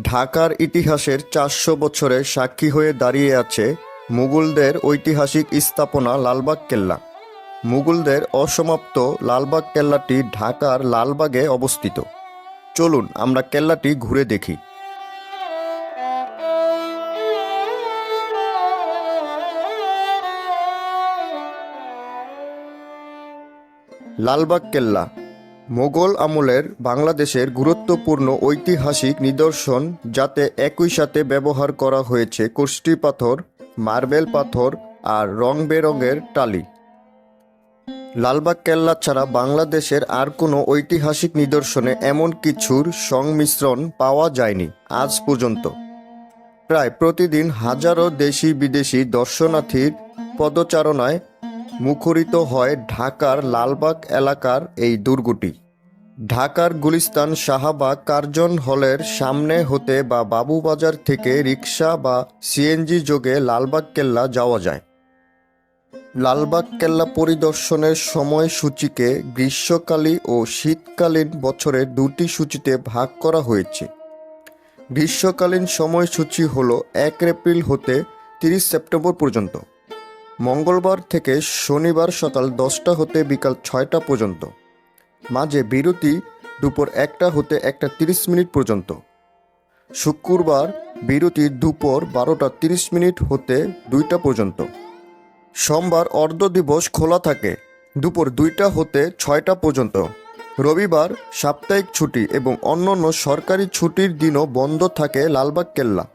ঢাকার ইতিহাসের চারশো বছরে সাক্ষী হয়ে দাঁড়িয়ে আছে মুঘলদের ঐতিহাসিক স্থাপনা লালবাগ কেল্লা। মুঘলদের অসমাপ্ত লালবাগ কেল্লাটি ঢাকার লালবাগে অবস্থিত। চলুন আমরা কেল্লাটি ঘুরে দেখি। লালবাগ কেল্লা মোগল আমলের বাংলাদেশের গুরুত্বপূর্ণ ঐতিহাসিক নিদর্শন যাতে একই সাথে ব্যবহার করা হয়েছে কোষ্টি পাথর, মার্বেল পাথর আর রং বেরঙের টালি। লালবাগ কেল্লা ছাড়া বাংলাদেশের আর কোনো ঐতিহাসিক নিদর্শনে এমন কিছুর সংমিশ্রণ পাওয়া যায়নি আজ পর্যন্ত। প্রায় প্রতিদিন হাজারো দেশি বিদেশি দর্শনার্থীর পদচারণায় মুখরিত হয় ঢাকার লালবাগ এলাকার এই দুর্গটি। ঢাকার গুলিস্তান শাহবাগ কার্জন হলের সামনে হতে বা বাবুবাজার থেকে রিক্সা বা সিএনজি যোগে লালবাগ কেল্লা যাওয়া যায়। লালবাগ কেল্লা পরিদর্শনের সময়সূচিকে গ্রীষ্মকালী ও শীতকালীন বছরের দুটি সূচিতে ভাগ করা হয়েছে। গ্রীষ্মকালীন সময়সূচি হল এক এপ্রিল হতে তিরিশ সেপ্টেম্বর পর্যন্ত। মঙ্গলবার থেকে শনিবার সকাল দশটা হতে বিকাল ছয়টা পর্যন্ত। মাঝে বিরতি দুপুর একটা হতে একটা তিরিশ মিনিট পর্যন্ত। শুক্রবার বিরতি দুপুর বারোটা তিরিশ মিনিট হতে দুইটা পর্যন্ত। সোমবার অর্ধ দিবস খোলা থাকে, দুপুর দুইটা হতে ছয়টা পর্যন্ত। রবিবার সাপ্তাহিক ছুটি এবং অন্যান্য সরকারি ছুটির দিনও বন্ধ থাকে লালবাগ কেল্লা।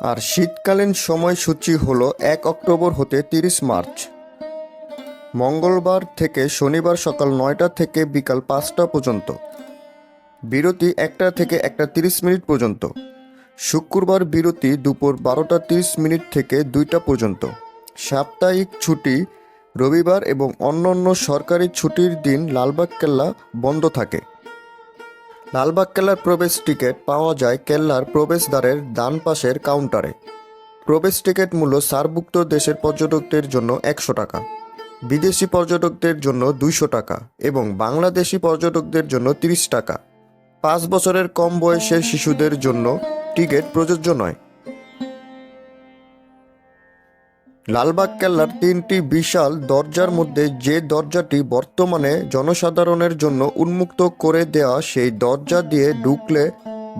আর শীতকালীন সময়সূচি হলো এক অক্টোবর হতে তিরিশ মার্চ। মঙ্গলবার থেকে শনিবার সকাল নয়টা থেকে বিকাল পাঁচটা পর্যন্ত। বিরতি একটা থেকে একটা তিরিশ মিনিট পর্যন্ত। শুক্রবার বিরতি দুপুর বারোটা তিরিশ মিনিট থেকে দুইটা পর্যন্ত। সাপ্তাহিক ছুটি রবিবার এবং অন্যান্য সরকারি ছুটির দিন লালবাগ কেল্লা বন্ধ থাকে। লালবাগ কেল্লার প্রবেশ টিকিট পাওয়া যায় কেল্লার প্রবেশদ্বারের ডান পাশের কাউন্টারে। প্রবেশ টিকিট মূল্য সারভুক্ত দেশের পর্যটকদের জন্য একশো টাকা। বিদেশি পর্যটকদের জন্য দুইশো টাকা এবং বাংলাদেশি পর্যটকদের জন্য তিরিশ টাকা। পাঁচ বছরের কম বয়সের শিশুদের জন্য টিকিট প্রযোজ্য নয়। লালবাগ কেল্লার তিনটি বিশাল দরজার মধ্যে যে দরজাটি বর্তমানে জনসাধারণের জন্য উন্মুক্ত করে দেওয়া সেই দরজা দিয়ে ঢুকলে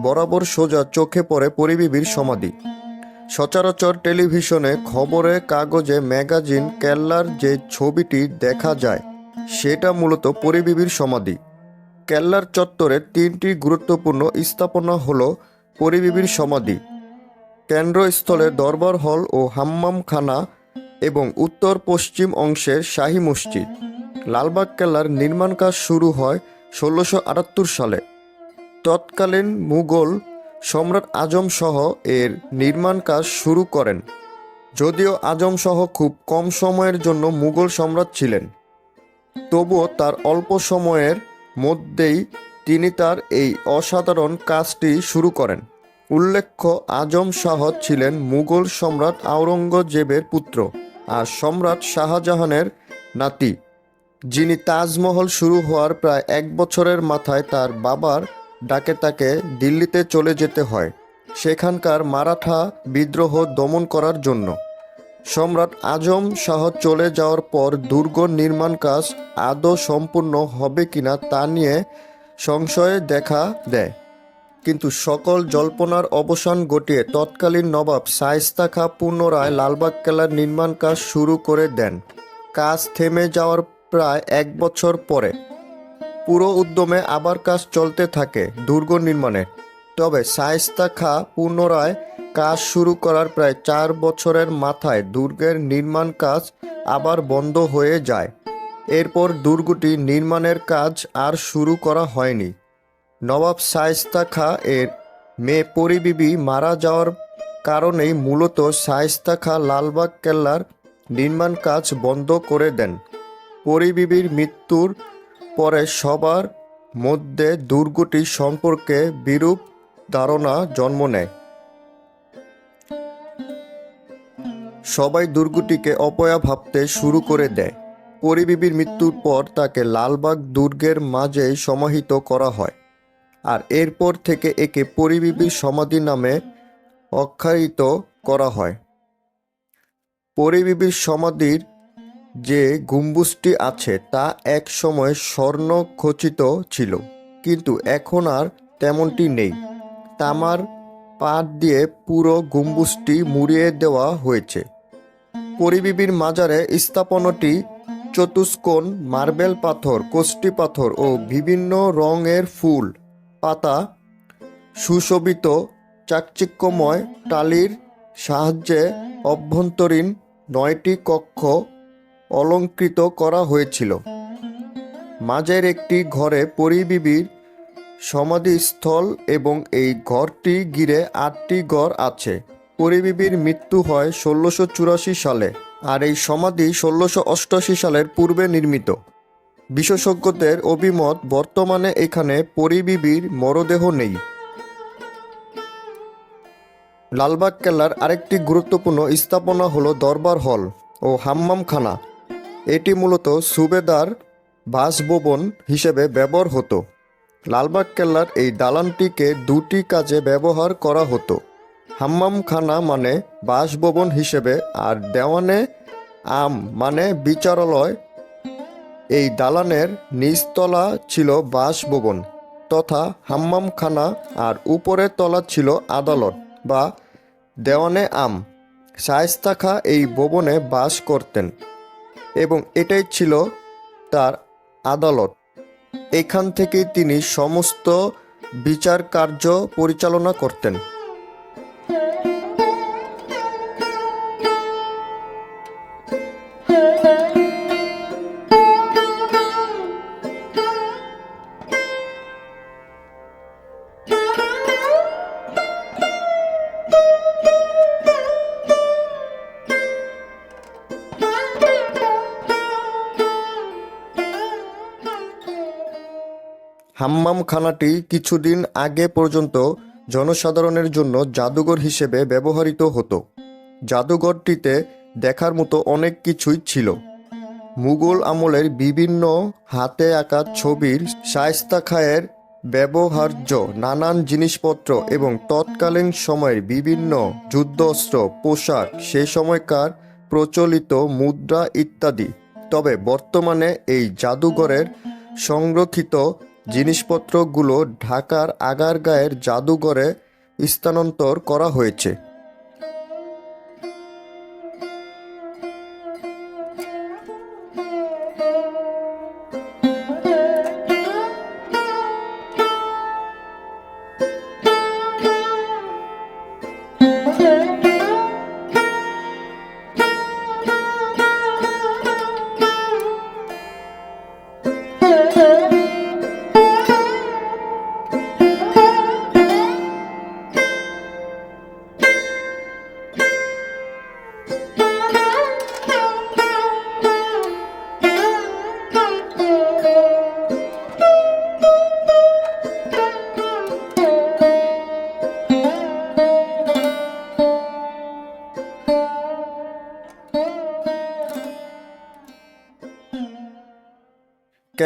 বরাবর সোজা চোখে পড়ে পরিবিবির সমাধি। সচরাচর টেলিভিশনে খবরে, কাগজে, ম্যাগাজিন, কেল্লার যে ছবিটি দেখা যায়, সেটা মূলত পরিবিবির সমাধি। কেল্লার চত্বরে তিনটি গুরুত্বপূর্ণ স্থাপনা হল পরিবিবির সমাধি, কেন্দ্রস্থলে দরবার হল ও হাম্মামখানা এবং উত্তর পশ্চিম অংশের শাহী মসজিদ। লালবাগ কেল্লার নির্মাণ কাজ শুরু হয় ষোলোশো সালে। তৎকালীন মুঘল সম্রাট আজম সহ এর নির্মাণ কাজ শুরু করেন। যদিও আজম সহ খুব কম সময়ের জন্য মুঘল সম্রাট ছিলেন। তবুও তার অল্প সময়ের মধ্যেই তিনি তার এই অসাধারণ কাজটি শুরু করেন। উল্লেখ্য, আজম শাহ ছিলেন মুঘল সম্রাট আওরঙ্গজেবের পুত্র আর সম্রাট শাহজাহানের নাতি। যিনি তাজমহল শুরু হওয়ার প্রায় এক বছরের মাথায় তার বাবার ডাকে তাকে দিল্লিতে চলে যেতে হয়, সেখানকার মারাঠা বিদ্রোহ দমন করার জন্য। সম্রাট আজম শাহ চলে যাওয়ার পর দুর্গ নির্মাণ কাজ আদৌ সম্পূর্ণ হবে কিনা তা নিয়ে সংশয়ে দেখা দেয়। কিন্তু সকল জল্পনার অবসান ঘটিয়ে তৎকালীন নবাব শায়েস্তা খা পুনরায় লালবাগ কেল্লার নির্মাণ কাজ শুরু করে দেন। কাজ থেমে যাওয়ার প্রায় এক বছর পরে পুরো উদ্যমে আবার কাজ চলতে থাকে দুর্গ নির্মাণে। তবে শায়েস্তা খা পুনরায় কাজ শুরু করার প্রায় চার বছরের মাথায় দুর্গের নির্মাণ কাজ আবার বন্ধ হয়ে যায়। এরপর দুর্গটি নির্মাণের কাজ আর শুরু করা হয়নি। নবাব শায়েস্তা খা এর মেয়ে পরিবিবি মারা যাওয়ার কারণেই মূলত শায়েস্তা খা লালবাগ কেল্লার নির্মাণ কাজ বন্ধ করে দেন। পরিবিবির মৃত্যুর পরে সবার মধ্যে দুর্গটি সম্পর্কে বিরূপ ধারণা জন্ম নেয়। সবাই দুর্গটিকে অপয়া ভাবতে শুরু করে দেয়। পরিবিবির মৃত্যুর পর তাকে লালবাগ দুর্গের মাঝে সমাহিত করা হয়। আর এরপর থেকে একে পরিবিবির সমাধি নামে আখ্যায়িত করা হয়। পরিবিবির সমাধির যে গম্বুজটি আছে তা এক সময় স্বর্ণ খচিত ছিল, কিন্তু এখন আর তেমনটি নেই। তামার পাট দিয়ে পুরো গম্বুজটি মুড়িয়ে দেওয়া হয়েছে। পরিবিবির মাজারে স্থাপনটি চতুষ্কোণ, মার্বেল পাথর কোষ্টি পাথর ও বিভিন্ন রঙের ফুল, পাতা, সুশোভিত, চাকচিক্যময়, টালির সাহায্যে অভ্যন্তরীণ নয়টি কক্ষ অলঙ্কৃত করা হয়েছিল। মাঝের একটি ঘরে পরিবিবির সমাধিস্থল এবং এই ঘরটি ঘিরে আটটি ঘর আছে। পরিবিবির মৃত্যু হয় ষোলোশো চুরাশি সালে আর এই সমাধি ষোলোশো অষ্টআশি সালের পূর্বে নির্মিত। বিশেষজ্ঞদের অভিমত, বর্তমানে এখানে পরিবিবির মরদেহ নেই। লালবাগ কেল্লার আরেকটি গুরুত্বপূর্ণ স্থাপনা হলো দরবার হল ও হাম্মামখানা। এটি মূলত সুবেদার বাসভবন হিসেবে ব্যবহার হতো। লালবাগ কেল্লার এই দালানটিকে দুটি কাজে ব্যবহার করা হতো। হাম্মামখানা মানে বাসভবন হিসেবে আর দেওয়ানে আম মানে বিচারালয়। এই দালানের নিচতলা ছিল বাসভবন তথা হাম্মামখানা আর উপরের তলা ছিল আদালত বা দেওয়ানে আম। শায়েস্তা খা এই ভবনে বাস করতেন। এবং এটাই ছিল তার আদালত। এখান থেকেই তিনি সমস্ত বিচার কার্য পরিচালনা করতেন। হাম্মামখানাটি কিছুদিন আগে পর্যন্ত জনসাধারণের জন্য জাদুঘর হিসেবে ব্যবহৃত হতো। জাদুঘরটিতে দেখার মতো অনেক কিছুই ছিল। মুঘল আমলের বিভিন্ন হাতে আঁকা ছবির শায়স্তা খায়ের ব্যবহার্য নানান জিনিসপত্র এবং তৎকালীন সময়ের বিভিন্ন যুদ্ধস্ত্র পোশাক, সে সময়কার প্রচলিত মুদ্রা ইত্যাদি। তবে বর্তমানে এই জাদুঘরের সংরক্ষিত জিনিসপত্রগুলো ঢাকার আগারগাঁয়ের জাদুঘরে স্থানান্তর করা হয়েছে।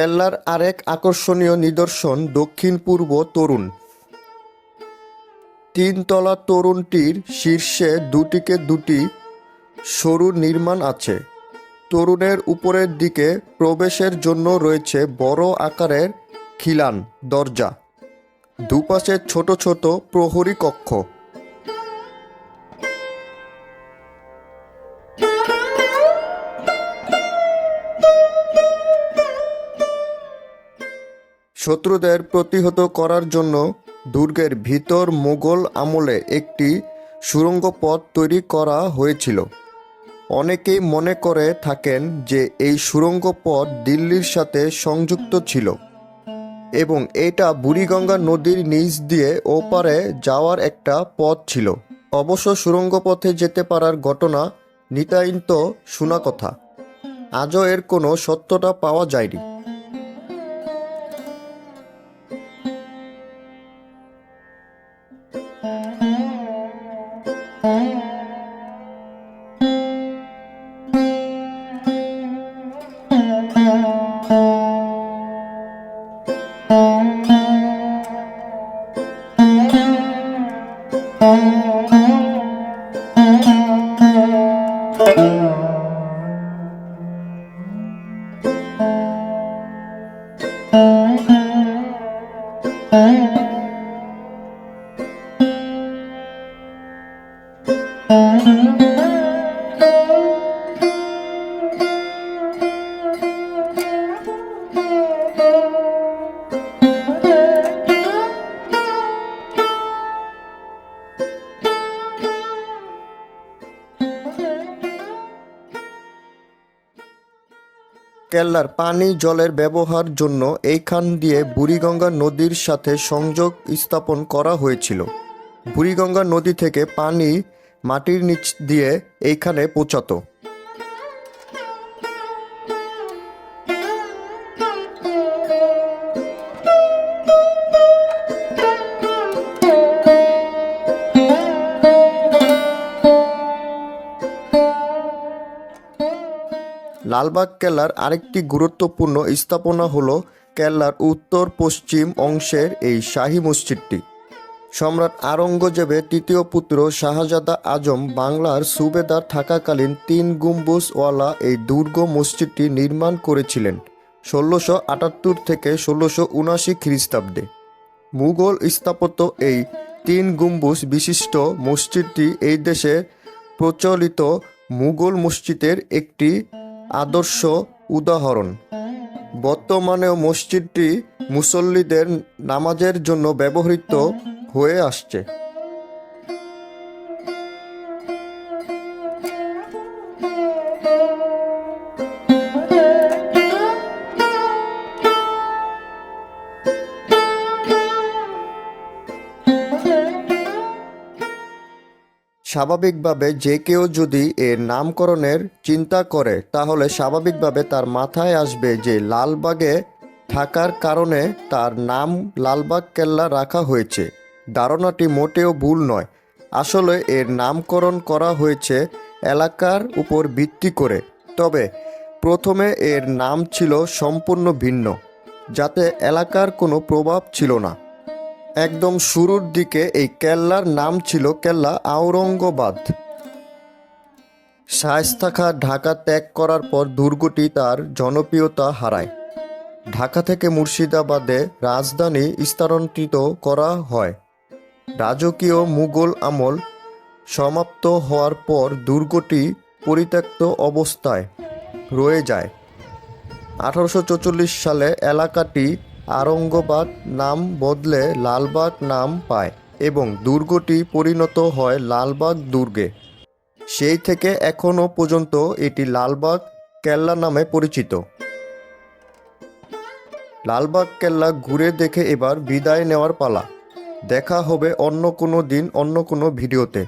কেল্লার আরেক আকর্ষণীয় নিদর্শন দক্ষিণ পূর্ব তরুণ। তিনতলা তরুণটির শীর্ষে দুটিকে দুটি সরু নির্মাণ আছে। তরুণের উপরের দিকে প্রবেশের জন্য রয়েছে বড় আকারের খিলান দরজা। দুপাশে ছোট ছোট প্রহরী কক্ষ। শত্রুদের প্রতিহত করার জন্য দুর্গের ভিতর মোগল আমলে একটি সুড়ঙ্গ পথ তৈরি করা হয়েছিল। অনেকেই মনে করে থাকেন যে এই সুড়ঙ্গ পথ দিল্লির সাথে সংযুক্ত ছিল এবং এটা বুড়িগঙ্গা নদীর নিচ দিয়ে ওপারে যাওয়ার একটা পথ ছিল। অবশ্য সুরঙ্গ পথে যেতে পারার ঘটনা নিতাইন্ত শোনা কথা। আজও এর কোনো সত্যতা পাওয়া যায়নি। কেল্লার পানি জলের ব্যবহার জন্য এইখান দিয়ে বুড়িগঙ্গা নদীর সাথে সংযোগ স্থাপন করা হয়েছিল। বুড়িগঙ্গা নদী থেকে পানি মাটির নিচ দিয়ে এইখানে পৌঁছাতো। লালবাগ কেল্লার আরেকটি গুরুত্বপূর্ণ স্থাপনা হল কেল্লার উত্তর পশ্চিম অংশের এই শাহী মসজিদটি। সম্রাট আওরঙ্গজেবের তৃতীয় পুত্র শাহজাদা আজম বাংলার সুবেদার থাকাকালীন তিন গম্বুজওয়ালা এই দুর্গ মসজিদটি নির্মাণ করেছিলেন ষোলোশো আটাত্তর থেকে ষোলোশো উনাশি খ্রিস্টাব্দে। মুঘল স্থাপত্য এই তিন গম্বুজ বিশিষ্ট মসজিদটি এই দেশে প্রচলিত মুঘল মসজিদের একটি আদর্শ উদাহরণ। বর্তমানেও মসজিদটি মুসল্লিদের নামাজের জন্য ব্যবহৃত হয়ে আসছে। স্বাভাবিকভাবে যে কেউ যদি এর নামকরণের চিন্তা করে, তাহলে স্বাভাবিকভাবে তার মাথায় আসবে যে লালবাগে থাকার কারণে তার নাম লালবাগ কেল্লা রাখা হয়েছে। ধারণাটি মোটেও ভুল নয়। আসলে এর নামকরণ করা হয়েছে এলাকার উপর ভিত্তি করে। তবে প্রথমে এর নাম ছিল সম্পূর্ণ ভিন্ন, যাতে এলাকার কোনো প্রভাব ছিল না। একদম শুরুর দিকে এই কেল্লার নাম ছিল কেল্লা আওরঙ্গবাদ। শায়েস্তা খাঁ ঢাকা ত্যাগ করার পর দুর্গটি তার জনপ্রিয়তা হারায়। ঢাকা থেকে মুর্শিদাবাদে রাজধানী স্থানান্তরিত করা হয়। রাজকীয় মুঘল আমল সমাপ্ত হওয়ার পর দুর্গটি পরিত্যক্ত অবস্থায় রয়ে যায়। আঠারোশো সালে এলাকাটি আরঙ্গবাদ নাম বদলে লালবাগ নাম পায় এবং দুর্গটি পরিণত হয় লালবাগ দুর্গে। সেই থেকে এখনও পর্যন্ত এটি লালবাগ কেল্লা নামে পরিচিত। লালবাগ কেল্লা ঘুরে দেখে এবার বিদায় নেওয়ার পালা। দেখা হবে অন্য কোনো দিন অন্য কোনো ভিডিওতে।